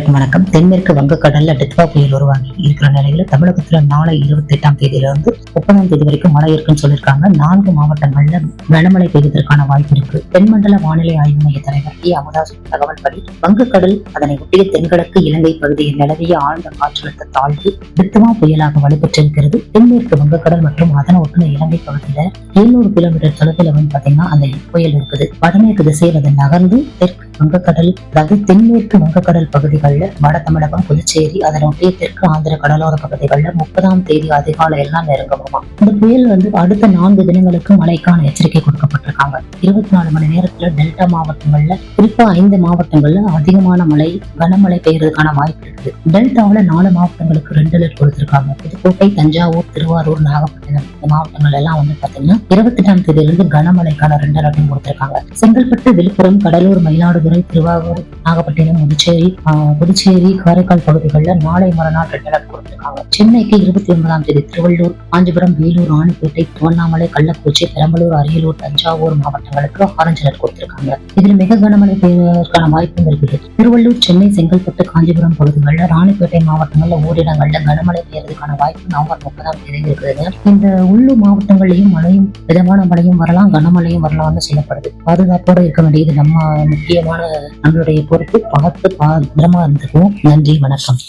அனைவருக்கும் வணக்கம். தென்மேற்கு வங்கக்கடல்ல டெத்வா புயல் உருவாகி இருக்கிற நிலையில தமிழகத்துல நாளை இருபத்தி எட்டாம் தேதியில இருந்து முப்பதாம் தேதி வரைக்கும் மழை இருக்குன்னு சொல்லியிருக்காங்க. நான்கு மாவட்டங்கள்ல கனமழை பெய்வதற்கான வாய்ப்பு இருக்கு. தென்மண்டல வானிலை ஆய்வு மைய தலைவர் டி அமுதாஸ் தகவல்படி வங்கக்கடல் அதனை ஒட்டிய தென்கிழக்கு இலங்கை பகுதியில் நிலவிய ஆழ்ந்த காற்றழுத்த தாழ்வு டித்வா புயலாக வலுப்பெற்றிருக்கிறது. தென்மேற்கு வங்கக்கடல் மற்றும் அதனை ஒட்டின இலங்கை பகுதியில எழுநூறு கிலோமீட்டர் தொலைவில் வந்து பாத்தீங்கன்னா அந்த புயல் இருக்குது. வடமேற்கு திசையில் அது நகர்ந்து தெற்கு வங்கக்கடல் அதாவது தென்மேற்கு வங்கக்கடல் பகுதிகளில் வட தமிழகம் புதுச்சேரி அதனுடைய தெற்கு ஆந்திர கடலோர பகுதிகளில் முப்பதாம் தேதி அதிகாலை எல்லாம் நெருங்குமா இந்த புயல் வந்து அடுத்த நான்கு தினங்களுக்கு மழைக்கான எச்சரிக்கை கொடுக்கப்பட்டிருக்காங்க. இருபத்தி நாலு மணி நேரத்துல டெல்டா மாவட்டங்கள்ல குறிப்பா ஐந்து மாவட்டங்கள்ல அதிகமான மழை கனமழை பெய்யறதுக்கான வாய்ப்பு இருக்குது. டெல்டாவுல நாலு மாவட்டங்களுக்கு ரெண்டு அலர்ட் கொடுத்திருக்காங்க. புதுக்கோட்டை தஞ்சாவூர் திருவாரூர் நாகப்பட்டினம் இந்த மாவட்டங்கள் எல்லாம் வந்து பாத்தீங்கன்னா இருபத்தி எட்டாம் தேதியிலிருந்து கனமழைக்கான ரெண்டு அலர்ட்டும் கொடுத்திருக்காங்க. செங்கல்பட்டு விழுப்புரம் கடலூர் மயிலாடுதுறை திருவாரூர் நாகப்பட்டினம் புதுச்சேரி புதுச்சேரி காரைக்கால் பகுதிகளில் நாளை மறுநாள் ரெண்டு அலர்ட் சென்னைக்கு இருபத்தி ஒன்பதாம் தேதி திருவள்ளூர் காஞ்சிபுரம் வேலூர் ராணிப்பேட்டை திருவண்ணாமலை கள்ளக்குறிச்சி பெரம்பலூர் அரியலூர் தஞ்சாவூர் மாவட்டங்களுக்கு ஆரஞ்சு அலர்ட் கொடுத்திருக்காங்க. இதில் மிக கனமழை பெய்வதற்கான வாய்ப்பும் இருக்குது. திருவள்ளூர் சென்னை செங்கல்பட்டு காஞ்சிபுரம் பகுதிகளில் ராணிப்பேட்டை மாவட்டங்கள்ல ஓரிடங்கள்ல கனமழை பெய்யறதுக்கான வாய்ப்பு நவம்பர் முப்பதாம் தேதி இருக்கிறது. இந்த உள்ளூர் மாவட்டங்கள்லயும் மழையும் மிதமான மழையும் வரலாம் கனமழையும் வரலாம்னு சொல்லப்படுது. பாதுகாப்போட இருக்க வேண்டியது நம்ம முக்கியமான நம்மளுடைய பொறுப்பு. பார்த்து பத்திரமா இருந்துக்குவோம். நன்றி வணக்கம்.